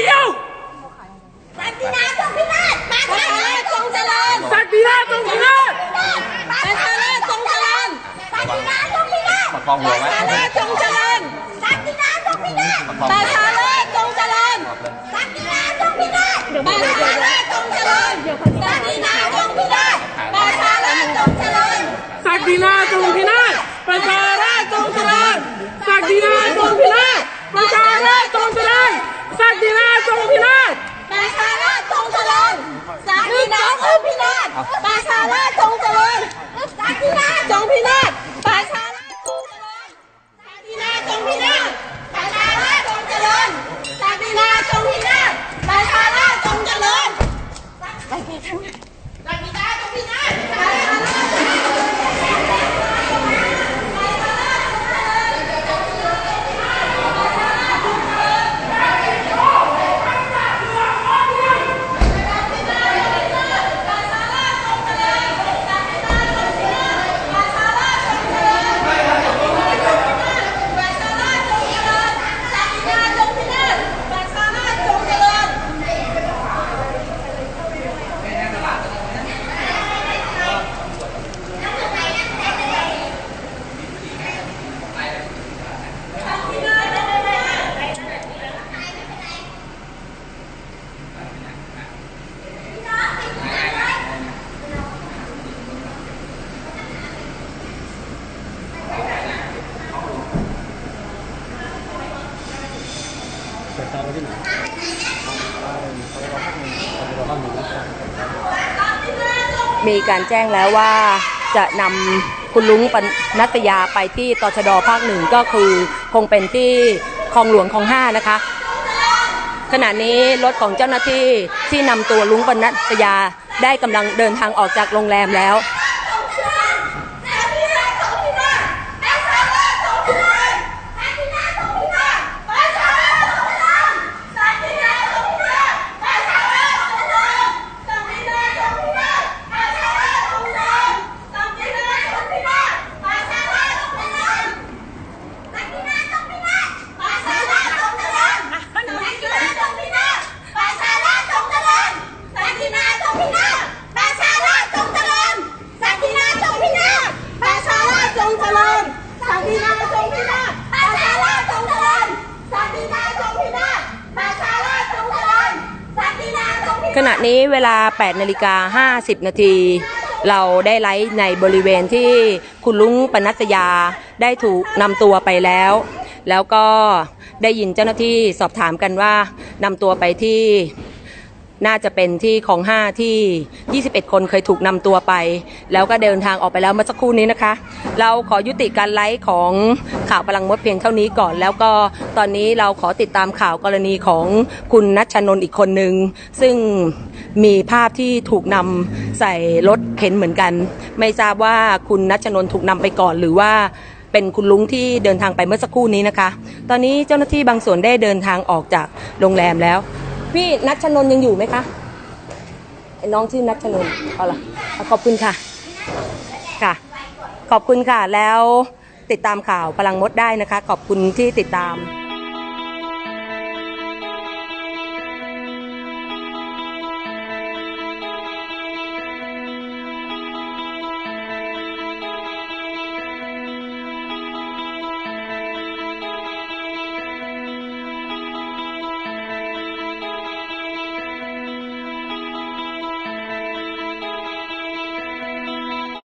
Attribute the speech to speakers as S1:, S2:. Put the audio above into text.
S1: ดียวสักดีนา
S2: ชจงพินาศปัญหราชจงเจริญสักดีนาชจงพินาศปัญหราชจงเจริญสักดีนาชจงพินาศปัญหราชจงเจริญสักดีนาชจงพินาศปัญหราชจงเจริญ
S3: สักดีนาชจงพินาศปัญาราจงเจริญสันติราจ
S2: งพินาศปัญรา
S3: จงเจริญสักดีนาชจงพินาศปัญหาราจงเจริญสันติราจ
S2: งพินาศปัญหารา
S3: จงเจริญ ศักดินาจงพินาศ
S2: ประชาราชจงเจริญสักดินาจงพินาศประชาราชจงเจริญสักดินาจงพินาศประชาราชจงเจริญสักดินาจงพินาศประชาราชจงเจริญสักดินาจงพินาศประชาราชจงเจริญไปไปทางนั้นสักดินาจงพินาศประชาราชจงเจริญ
S4: มีการแจ้งแล้วว่าจะนำคุณลุงปนัตยาไปที่ตชดภาคหนึ่งก็คือคงเป็นที่คลองหลวงคลองห้านะคะ ขณะนี้รถของเจ้าหน้าที่ที่นำตัวลุงปนัตยาได้กำลังเดินทางออกจากโรงแรมแล้ว ขณะนี้เวลา 8 นาฬิกา 50 นาที เราได้ไลฟ์ในบริเวณที่คุณลุงปนัสยาได้ถูกนำตัวไปแล้ว แล้วก็ได้ยินเจ้าหน้าที่สอบถามกันว่านำตัวไปที่ น่าจะเป็นที่ของห้าที่ 21 คนเคยถูกนำตัวไป แล้วก็เดินทางออกไปแล้วเมื่อสักครู่นี้นะคะ เราขอยุติการไลฟ์ของข่าวพลังมดเพียงเท่านี้ก่อน แล้วก็ตอนนี้เราขอติดตามข่าวกรณีของคุณนัชชนนท์อีกคนหนึ่งซึ่งมีภาพที่ถูกนำใส่รถเข็นเหมือนกัน ไม่ทราบว่าคุณนัชชนนท์ถูกนำไปก่อนหรือว่าเป็นคุณลุงที่เดินทางไปเมื่อสักครู่นี้นะคะ ตอนนี้เจ้าหน้าที่บางส่วนได้เดินทางออกจากโรงแรมแล้ว พี่นัชชนน์ยังอยู่ไหมคะไอ้น้องชื่อนัชชนน์เอาล่ะขอบคุณค่ะ ค่ะ ขอบคุณค่ะ แล้วติดตามข่าวพลังมดได้นะคะ ขอบคุณที่ติดตาม